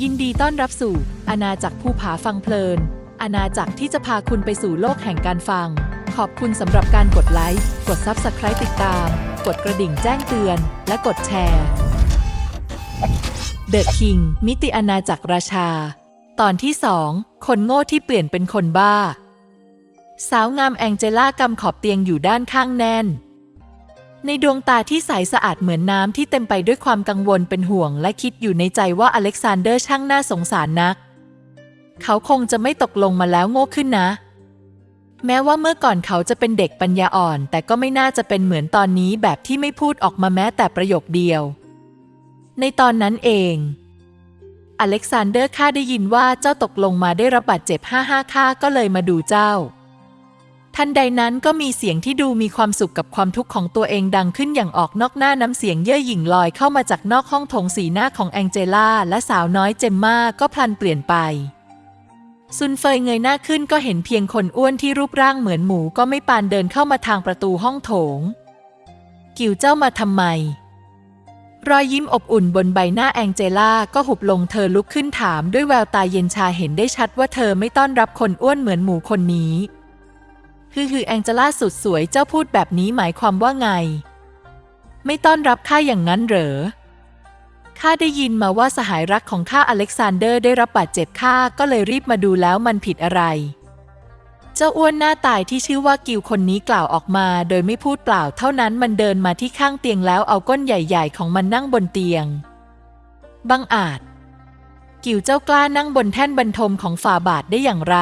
ยินดีต้อนรับสู่อาณาจักรภูผาฟังเพลิน อาณาจักรที่จะพาคุณไปสู่โลกแห่งการฟัง ขอบคุณสำหรับการกดไลค์ กด Subscribe ติดตาม กดกระดิ่งแจ้งเตือน และกดแชร์ The King มิติอาณาจักรราชา ตอนที่สองคนโง่ที่เปลี่ยนเป็นคนบ้า สาวงามแองเจล่ากำขอบเตียงอยู่ด้านข้างแน่น ในดวงตาที่ใสสะอาดเหมือนน้ำที่เต็มไปด้วยความกังวลเป็นห่วง และคิดอยู่ในใจว่าอเล็กซานเดอร์ช่างน่าสงสารนัก เขาคงจะไม่ตกลงมาแล้วโง่ขึ้นนะ แม้ว่าเมื่อก่อนเขาจะเป็นเด็กปัญญาอ่อน แต่ก็ไม่น่าจะเป็นเหมือนตอนนี้แบบที่ไม่พูดออกมาแม้แต่ประโยคเดียว ในตอนนั้นเอง อเล็กซานเดอร์ข้าได้ยินว่าเจ้าตกลงมาได้รับบาดเจ็บห้าห้าข้าก็เลยมาดูเจ้า ทันใดนั้นก็มีเสียงที่ดูมีความสุขกับความทุกข์ของตัวเองดังขึ้นอย่างออกนอกหน้าน้ำเสียงเย่อหยิ่งลอยเข้ามาจากนอกห้องโถงสีหน้าของแองเจล่าและสาวน้อยเจมมาก็พลันเปลี่ยนไปซุนเฟยเงยหน้าขึ้นก็เห็นเพียงคนอ้วนที่รูปร่างเหมือนหมูก็ไม่ปานเดินเข้ามาทางประตูห้องโถง กิวเจ้ามาทำไม รอยยิ้มอบอุ่นบนใบหน้าแองเจล่าก็หุบลงเธอลุกขึ้นถามด้วยแววตาเย็นชาเห็นได้ชัดว่าเธอไม่ต้อนรับคนอ้วนเหมือนหมูคนนี้ คือคือแองเจล่าสุดสวยเจ้าพูดแบบนี้หมายความว่าไง ไม่ต้อนรับข้าอย่างนั้นเหรอข้าได้ยินมาว่าสหายรักของข้าอเล็กซานเดอร์ได้รับบาดเจ็บข้าก็เลยรีบมาดูแล้วมันผิดอะไร เจ้าอ้วนหน้าตายที่ชื่อว่ากิวคนนี้กล่าวออกมาโดยไม่พูดเปล่าเท่านั้นมันเดินมาที่ข้างเตียงแล้วเอาก้นใหญ่ๆ ของมันนั่งบนเตียง บังอาจ กิวเจ้ากล้านั่งบนแท่นบรรทมของฝ่าบาทได้อย่างไร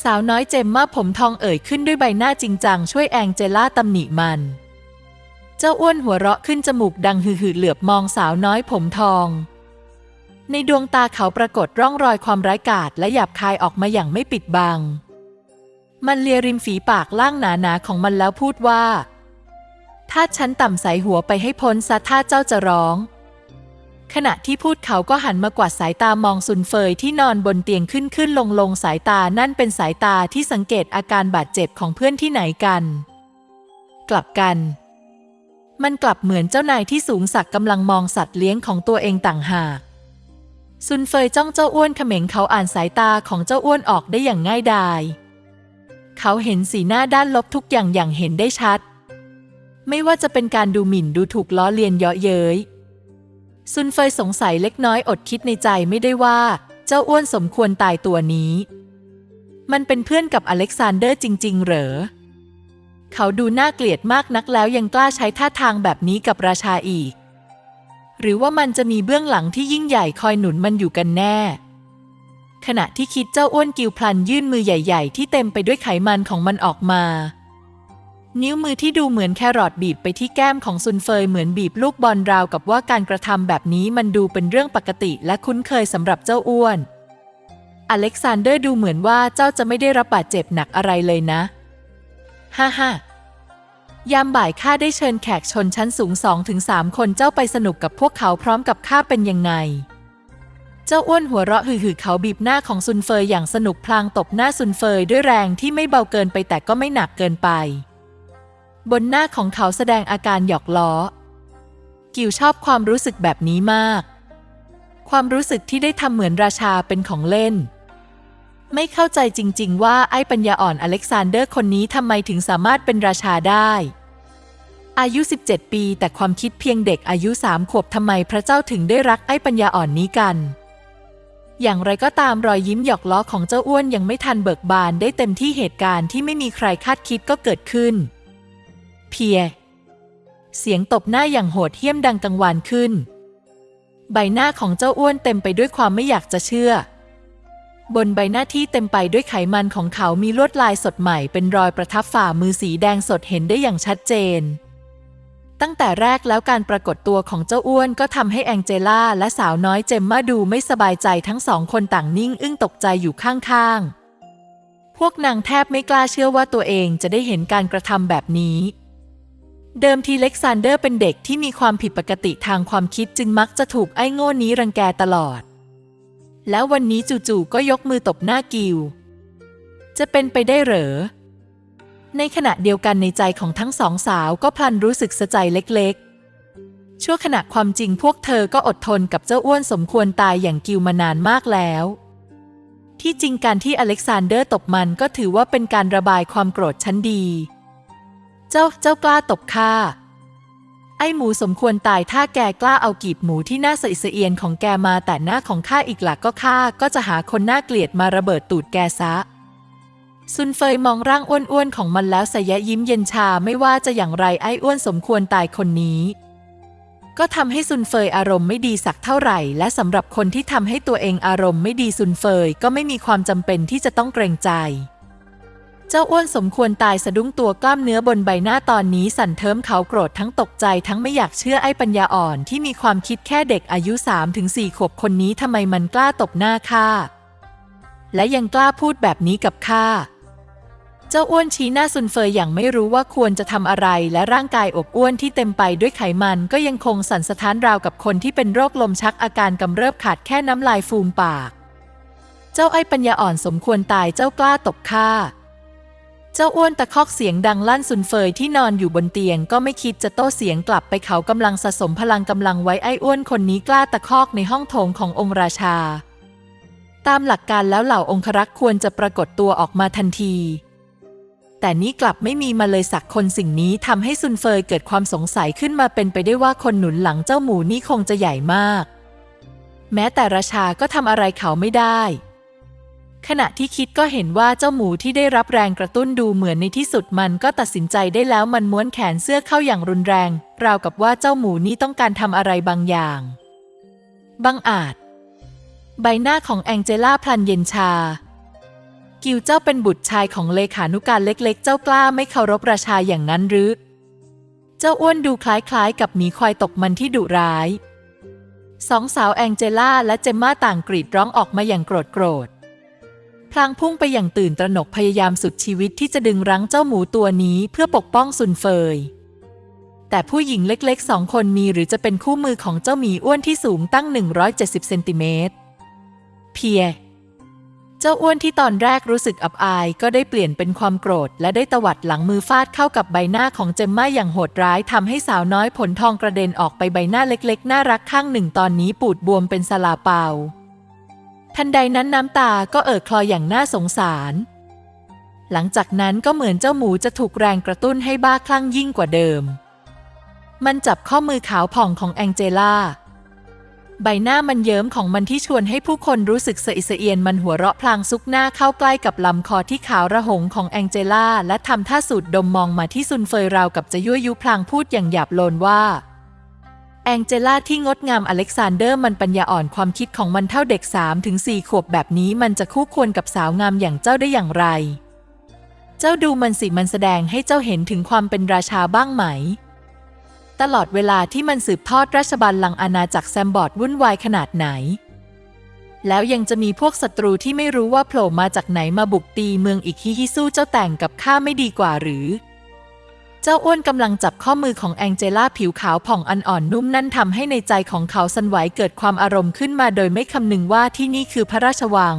สาวน้อยเจมมาผมทองเอ่ยขึ้นด้วยใบหน้าจริงจังช่วยแองเจล่าตำหนิมัน เจ้าอ้วนหัวเราะขึ้นจมูกดังหือๆเหลือบมองสาวน้อยผมทอง ในดวงตาเขาปรากฏร่องรอยความร้ายกาจและหยาบคายออกมาอย่างไม่ปิดบัง มันเลียริมฝีปากล่างหนาๆของมันแล้วพูดว่า ถ้าฉันต่ำใสหัวไปให้พ้นซะถ้าเจ้าจะร้อง ขณะที่พูดเขาก็หันมากวาดสายตามองซุนเฟยที่นอนบนเตียงขึ้นขึ้นลงลงสายตานั่นเป็นสายตาที่สังเกตอาการบาดเจ็บของเพื่อนที่ไหนกัน กลับกัน มันกลับเหมือนเจ้านายที่สูงสักกำลังมองสัตว์เลี้ยงของตัวเองต่างหากซุนเฟยจ้องเจ้าอ้วนเขม็งเขาอ่านสายตาของเจ้าอ้วนออกได้อย่างง่ายดาย เขาเห็นสีหน้าด้านลบทุกอย่างอย่างเห็นได้ชัด ไม่ว่าจะเป็นการดูหมิ่นดูถูกล้อเลียนเยาะเย้ย ซุนเฟยสงสัยเล็กน้อยอดคิดในใจไม่ได้ว่า เจ้าอ้วนสมควรตายตัวนี้ มันเป็นเพื่อนกับอเล็กซานเดอร์จริง ๆ เหรอ เขาดูน่าเกลียดมากนักแล้วยังกล้าใช้ท่าทางแบบนี้กับราชาอีก หรือว่ามันจะมีเบื้องหลังที่ยิ่งใหญ่คอยหนุนมันอยู่กันแน่ ขณะที่คิดเจ้าอ้วนกิวพลันยื่นมือใหญ่ ๆ ที่เต็มไปด้วยไขมันของมันออกมา นิ้วมือที่ดูเหมือนแครอทบีบไปที่แก้มของซุนเฟยเหมือนบีบลูกบอลราวกับว่าการกระทำแบบนี้มันดูเป็นเรื่องปกติและคุ้นเคยสำหรับเจ้าอ้วน อเล็กซานเดอร์ดูเหมือนว่าเจ้าจะไม่ได้รับบาดเจ็บหนักอะไรเลยนะ ฮ่าฮ่ายามบ่ายข้าได้เชิญแขกชนชั้นสูงสองถึงสามคนเจ้าไปสนุกกับพวกเขาพร้อมกับข้าเป็นยังไง เจ้าอ้วนหัวเราะหือๆเขาบีบหน้าของซุนเฟยอย่างสนุกพลางตบหน้าซุนเฟยด้วยแรงที่ไม่เบาเกินไปแต่ก็ไม่หนักเกินไป บนหน้าของเขาแสดงอาการหยอกล้อ กิวชอบความรู้สึกแบบนี้มาก ความรู้สึกที่ได้ทำเหมือนราชาเป็นของเล่น ไม่เข้าใจจริง ๆ ว่าไอ้ปัญญาอ่อนอเล็กซานเดอร์คนนี้ทำไมถึงสามารถเป็นราชาได้ อายุ 17 ปี แต่ความคิดเพียงเด็กอายุสามขวบทำไมพระเจ้าถึงได้รักไอ้ปัญญาอ่อนนี้กันอย่างไรก็ตามรอยยิ้มหยอกล้อของเจ้าอ้วนยังไม่ทันเบิกบานได้เต็มที่เหตุการณ์ที่ไม่มีใครคาดคิดก็เกิดขึ้น เพีย เสียงตบหน้าอย่างโหดเหี้ยมดังกังวานขึ้น ใบหน้าของเจ้าอ้วนเต็มไปด้วยความไม่อยากจะเชื่อ บนใบหน้าที่เต็มไปด้วยไขมันของเขามีลวดลายสดใหม่เป็นรอยประทับฝ่ามือสีแดงสดเห็นได้อย่างชัดเจน ตั้งแต่แรกแล้วการปรากฏตัวของเจ้าอ้วนก็ทำให้แองเจล่าและสาวน้อยเจมมาดูไม่สบายใจทั้งสองคนต่างนิ่งอึ้งตกใจอยู่ข้างๆพวกนางแทบไม่กล้าเชื่อว่าตัวเองจะได้เห็นการกระทำแบบนี้ เดิมทีเล็กซานเดอร์เป็นเด็กที่มีความผิดปกติทางความคิดจึงมักจะถูกไอ้โง่นี้รังแกตลอด แล้ววันนี้จู่ๆก็ยกมือตบหน้ากิว จะเป็นไปได้เหรอ ในขณะเดียวกันในใจของทั้งสองสาวก็พลันรู้สึกสะใจเล็กๆ ชั่วขณะความจริงพวกเธอก็อดทนกับเจ้าอ้วนสมควรตายอย่างกิวมานานมากแล้ว ที่จริงการที่อเล็กซานเดอร์ตบมันก็ถือว่าเป็นการระบายความโกรธชั้นดี เจ้าเจ้ากล้าตบข้าไอ้หมูสมควรตายถ้าแกกล้าเอากีบหมูที่น่าสะอิสะเอียนของแกมาแต่หน้าของข้าอีกหลักก็ข้าก็จะหาคนน่าเกลียดมาระเบิดตูดแกซะซุนเฟยมองร่างอ้วนๆของมันแล้วสยะยิ้มเย็นชาไม่ว่าจะอย่างไรไอ้อ้วนสมควรตายคนนี้ ก็ทำให้ซุนเฟยอารมณ์ไม่ดีสักเท่าไหร่ และสำหรับคนที่ทำให้ตัวเองอารมณ์ไม่ดีซุนเฟยก็ไม่มีความจำเป็นที่จะต้องเกรงใจ เจ้าอ้วนสมควรตายสะดุ้งตัวกล้ามเนื้อบนใบหน้าตอนนี้สั่นเทิมเขาโกรธทั้งตกใจทั้งไม่อยากเชื่อไอ้ปัญญาอ่อนที่มีความคิดแค่เด็กอายุ3ถึง4ขวบคนนี้ทำไมมันกล้าตบหน้าข้าและยังกล้าพูดแบบนี้กับข้าเจ้าอ้วนชี้หน้าซุนเฟยอย่างไม่รู้ว่าควรจะทำอะไร และร่างกายอบอ้วนที่เต็มไปด้วยไขมันก็ยังคงสั่นสะท้านราวกับคนที่เป็นโรคลมชักอาการกำเริบขาดแค่น้ำลายฟูมปาก เจ้าไอ้ปัญญาอ่อนสมควรตายเจ้ากล้าตบข้าเจ้าอ้วนตะคอกเสียงดังลั่นซุนเฟยที่นอนอยู่บนเตียงก็ไม่คิดจะโต้เสียงกลับไปเขากำลังสะสมพลังกำลังไว้ไอ้อ้วนคนนี้กล้าตะคอกในห้องโถงขององค์ราชา ตามหลักการแล้วเหล่าองครักษ์ควรจะปรากฏตัวออกมาทันที แต่นี้กลับไม่มีมาเลยสักคนสิ่งนี้ทำให้ซุนเฟยเกิดความสงสัยขึ้นมาเป็นไปได้ว่าคนหนุนหลังเจ้าหมูนี่คงจะใหญ่มาก แม้แต่ราชาก็ทำอะไรเขาไม่ได้ ขณะที่คิดก็เห็นว่าเจ้าหมูที่ได้รับแรงกระตุ้นดูเหมือนในที่สุดมันก็ตัดสินใจได้แล้วมันม้วนแขนเสื้อเข้าอย่างรุนแรง ราวกับว่าเจ้าหมูนี้ต้องการทำอะไรบางอย่างบังอาจ ใบหน้าของแองเจล่าพลันเย็นชา กิวเจ้าเป็นบุตรชายของเลขานุการเล็กๆ เจ้ากล้าไม่เคารพราชาอย่างนั้นหรือ เจ้าอ้วนดูคล้ายๆ กับหมีควายตกมันที่ดุร้าย สองสาวแองเจล่าและเจมมาต่างกรีดร้องออกมาอย่างโกรธโกรธ พลางพุ่งไปอย่างตื่นตระหนกพยายามสุดชีวิตที่จะดึงรั้งเจ้าหมูตัวนี้เพื่อปกป้องซุนเฟย แต่ผู้หญิงเล็กๆสองคนมีหรือจะเป็นคู่มือของเจ้าหมีอ้วนที่สูงตั้ง 170เซนติเมตรเพีย เจ้าอ้วนที่ตอนแรกรู้สึกอับอายก็ได้เปลี่ยนเป็นความโกรธ และได้ตวัดหลังมือฟาดเข้ากับใบหน้าของเจมม่าอย่างโหดร้ายทำให้สาวน้อยผลทองกระเด็นออกไปใบหน้าเล็กๆ น่ารักข้างหนึ่งตอนนี้ปูดบวมเป็นสลาเปา ทันใดนั้นน้ำตาก็เอ่อคลอยอย่างน่าสงสาร หลังจากนั้นก็เหมือนเจ้าหมูจะถูกแรงกระตุ้นให้บ้าคลั่งยิ่งกว่าเดิม มันจับข้อมือขาวผ่องของแองเจล่า ใบหน้ามันเยิ้มของมันที่ชวนให้ผู้คนรู้สึกสะอิดสะเอียนมันหัวเราะพลางซุกหน้าเข้าใกล้กับลำคอที่ขาวระหงของแองเจล่าและทำท่าสูดดมมองมาที่ซุนเฟยราวกับจะยั่วยุพลางพูดอย่างหยาบโลนว่า แองเจล่าที่งดงามอเล็กซานเดอร์มันปัญญาอ่อนความคิดของมันเท่าเด็ก3ถึง4ขวบแบบนี้มันจะคู่ควรกับสาวงามอย่างเจ้าได้อย่างไร เจ้าดูมันสิมันแสดงให้เจ้าเห็นถึงความเป็นราชาบ้างไหม ตลอดเวลาที่มันสืบทอดราชบัลลังก์อาณาจักรแซมบอร์ดวุ่นวายขนาดไหน แล้วยังจะมีพวกศัตรูที่ไม่รู้ว่าโผล่มาจากไหนมาบุกตีเมืองอีกฮิฮิสู้เจ้าแต่งกับข้าไม่ดีกว่าหรือ เจ้าอ้วนกำลังจับข้อมือของแองเจล่าผิวขาวผ่องอันอ่อนนุ่มนั่นทำให้ในใจของเขาสั่นไหวเกิดความอารมณ์ขึ้นมาโดยไม่คำนึงว่าที่นี่คือพระราชวัง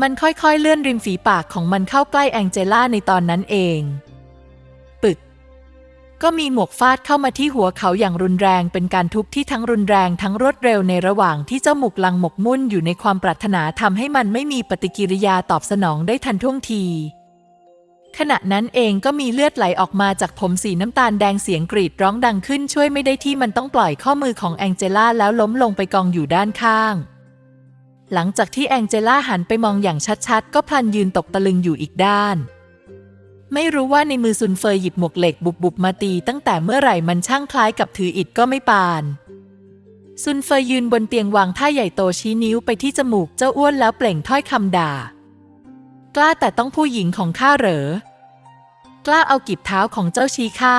มันค่อยๆเลื่อนริมฝีปากของมันเข้าใกล้แองเจล่าในตอนนั้นเองปึก ก็มีหมวกฟาดเข้ามาที่หัวเขาอย่างรุนแรงเป็นการทุบที่ทั้งรุนแรงทั้งรวดเร็วในระหว่างที่เจ้าหมุกลังหมกมุ่นอยู่ในความปรารถนาทำให้มันไม่มีปฏิกิริยาตอบสนองได้ทันท่วงที ขณะนั้นเองก็มีเลือดไหลออกมาจากผมสีน้ำตาลแดงเสียงกรีดร้องดังขึ้นช่วยไม่ได้ที่มันต้องปล่อยข้อมือของแองเจล่าแล้วล้มลงไปกองอยู่ด้านข้าง หลังจากที่แองเจล่าหันไปมองอย่างชัดๆ ก็พลันยืนตกตะลึงอยู่อีกด้าน ไม่รู้ว่าในมือซุนเฟยหยิบหมวกเหล็กบุบๆมาตีตั้งแต่เมื่อไหร่มันช่างคล้ายกับถืออิฐก็ไม่ปานซุนเฟยยืนบนเตียงวางท่าใหญ่โตชี้นิ้วไปที่จมูกเจ้าอ้วนแล้วเปล่งถ้อยคำด่า กล้าแต่ต้องผู้หญิงของข้าเหรอ กล้าเอากีบเท้าของเจ้าชี้ข้า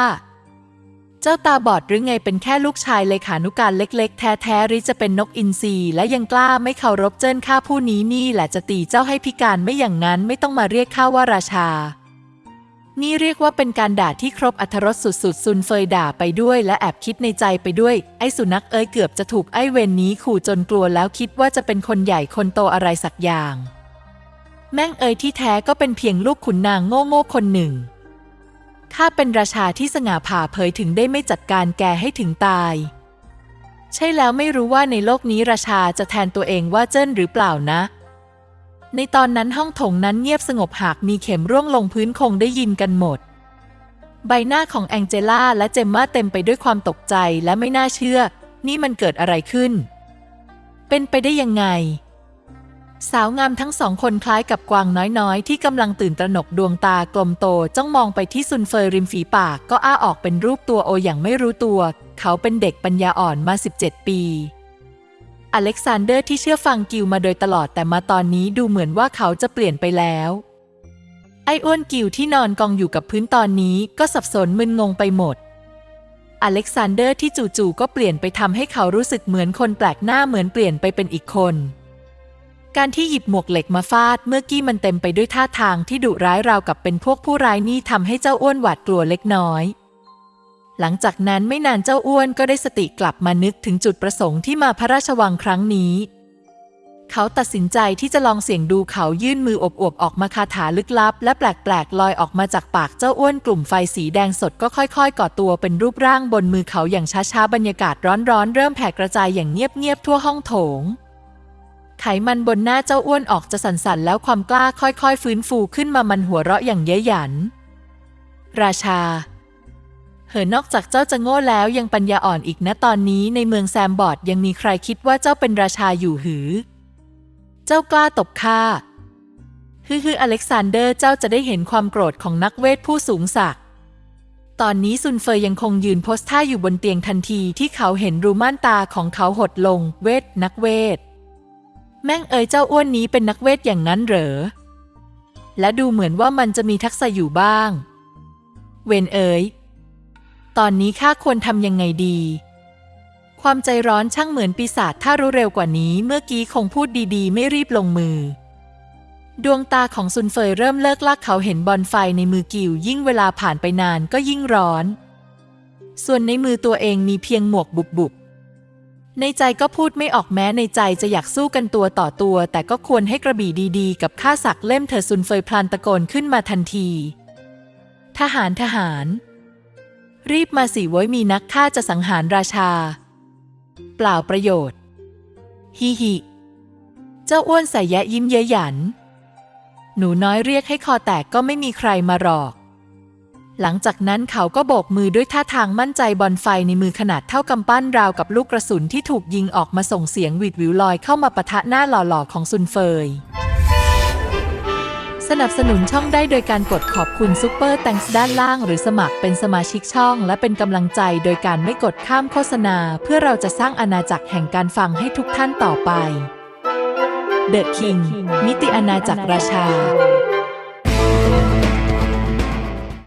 เจ้าตาบอดหรือไงเป็นแค่ลูกชายเลขานุการเล็ก ๆ แท้ๆหรือจะเป็นนกอินทรีและยังกล้าไม่เคารพเจิ้นข้าผู้นี้นี่แหละจะตีเจ้าให้พิการไม่อย่างนั้นไม่ต้องมาเรียกข้าว่าราชา นี่เรียกว่าเป็นการด่าที่ครบอรรถรสสุดๆซุนเฟยด่าไปด้วย และแอบคิดในใจไปด้วย ไอ้สุนัขเอ้ยเกือบจะถูกไอ้เวนนี้ขู่จนกลัวแล้วคิดว่าจะเป็นคนใหญ่คนโตอะไรสักอย่าง แม่งเอ้ยที่แท้ก็เป็นเพียงลูกขุนนางโง่ๆคนหนึ่ง ข้าเป็นราชาที่สง่าผ่าเผยถึงได้ไม่จัดการแกให้ถึงตาย ใช่แล้วไม่รู้ว่าในโลกนี้ราชาจะแทนตัวเองว่าเจิ้นหรือเปล่านะ ในตอนนั้นห้องถงนั้นเงียบสงบหากมีเข็มร่วงลงพื้นคงได้ยินกันหมด ใบหน้าของแองเจล่าและเจมมาเต็มไปด้วยความตกใจและไม่น่าเชื่อ นี่มันเกิดอะไรขึ้น เป็นไปได้ยังไง สาวงามทั้งสองคนคล้ายกับกวางน้อยๆ ที่กำลังตื่นตระหนกดวงตากลมโตจ้องมองไปที่ซุนเฟยริมฝีปากก็อ้าออกเป็นรูปตัวโออย่างไม่รู้ตัว เขาเป็นเด็กปัญญาอ่อนมา 17 ปี อเล็กซานเดอร์ที่เชื่อฟังกิวมาโดยตลอดแต่มาตอนนี้ดูเหมือนว่าเขาจะเปลี่ยนไปแล้ว ไอ้อ้วนกิวที่นอนกองอยู่กับพื้นตอนนี้ก็สับสนมึนงงไปหมดอเล็กซานเดอร์ที่จู่ๆก็เปลี่ยนไปทำให้เขารู้สึกเหมือนคนแปลกหน้าเหมือนเปลี่ยนไปเป็นอีกคน การที่หยิบหมวกเหล็กมาฟาด เมื่อกี้มันเต็มไปด้วยท่าทางที่ดุร้ายราวกับเป็นพวกผู้ร้ายนี่ทำให้เจ้าอ้วนหวาดกลัวเล็กน้อย หลังจากนั้นไม่นานเจ้าอ้วนก็ได้สติกลับมานึกถึงจุดประสงค์ที่มาพระราชวังครั้งนี้ เขาตัดสินใจที่จะลองเสี่ยงดูเขายื่นมืออบอวบออกมาคาถาลึกลับ และแปลกๆลอยออกมาจากปากเจ้าอ้วนกลุ่มไฟสีแดงสดก็ค่อยๆ ก่อตัวเป็นรูปร่างบนมือเขาอย่างช้าๆบรรยากาศร้อนๆเริ่มแผ่กระจายอย่างเงียบๆทั่วห้องโถง ไขมันบนหน้าเจ้าอ้วนออกจะสั่นๆ แล้วความกล้าค่อยๆ ฟื้นฟูขึ้นมามันหัวเราะอย่างเย้ยหยัน ราชา เหอนอกจากเจ้าจะโง่แล้วยังปัญญาอ่อนอีกนะตอนนี้ในเมืองแซมบอร์ดยังมีใครคิดว่าเจ้าเป็นราชาอยู่หือ เจ้ากล้าตบข้าฮือฮืออเล็กซานเดอร์เจ้าจะได้เห็นความโกรธของนักเวทผู้สูงศักดิ์ตอนนี้ซุนเฟยยังคงยืนโพสท่าอยู่บนเตียงทันทีที่เขาเห็นรูม่านตาของเขาหดลง เวทนักเวท แม่งเอ๋ยเจ้าอ้วนนี้เป็นนักเวทอย่างนั้นเหรอ และดูเหมือนว่ามันจะมีทักษะอยู่บ้าง เวนเอ๋ย ตอนนี้ข้าควรทำยังไงดี ความใจร้อนช่างเหมือนปีศาจถ้ารู้เร็วกว่านี้เมื่อกี้คงพูดดีๆ ไม่รีบลงมือ ดวงตาของซุนเฟยเริ่มเลิกลักเขาเห็นบอลไฟในมือกิวยิ่งเวลาผ่านไปนานก็ยิ่งร้อน ส่วนในมือตัวเองมีเพียงหมวกบุบบุบๆ ในใจก็พูดไม่ออกแม้ในใจจะอยากสู้กันตัวต่อตัว แต่ก็ควรให้กระบี่ดีๆ กับข้าศักดิ์เล่มเธอซุนเฟยพลันตะโกนขึ้นมาทันที ทหารทหาร รีบมาสิไว้ยมีนักฆ่าจะสังหารราชา เปล่าประโยชน์ ฮิฮิ เจ้าอ้วนใส่แยะยิ้มเย้ยหยัน หนูน้อยเรียกให้คอแตกก็ไม่มีใครมาหรอก หลังจากนั้นเขาก็โบกมือด้วยท่าทางมั่นใจบอลไฟในมือขนาดเท่ากำปั้นราวกับลูกกระสุนที่ถูกยิงออกมาส่งเสียงหวิดวิวลอยเข้ามาปะทะหน้าหล่อๆของซุนเฟย สนับสนุนช่องได้โดยการกดขอบคุณซุปเปอร์แตงส์ด้านล่าง หรือสมัครเป็นสมาชิกช่อง และเป็นกำลังใจโดยการไม่กดข้ามโฆษณา เพื่อเราจะสร้างอาณาจักรแห่งการฟังให้ทุกท่านต่อไป The King มิติอาณาจักรราชา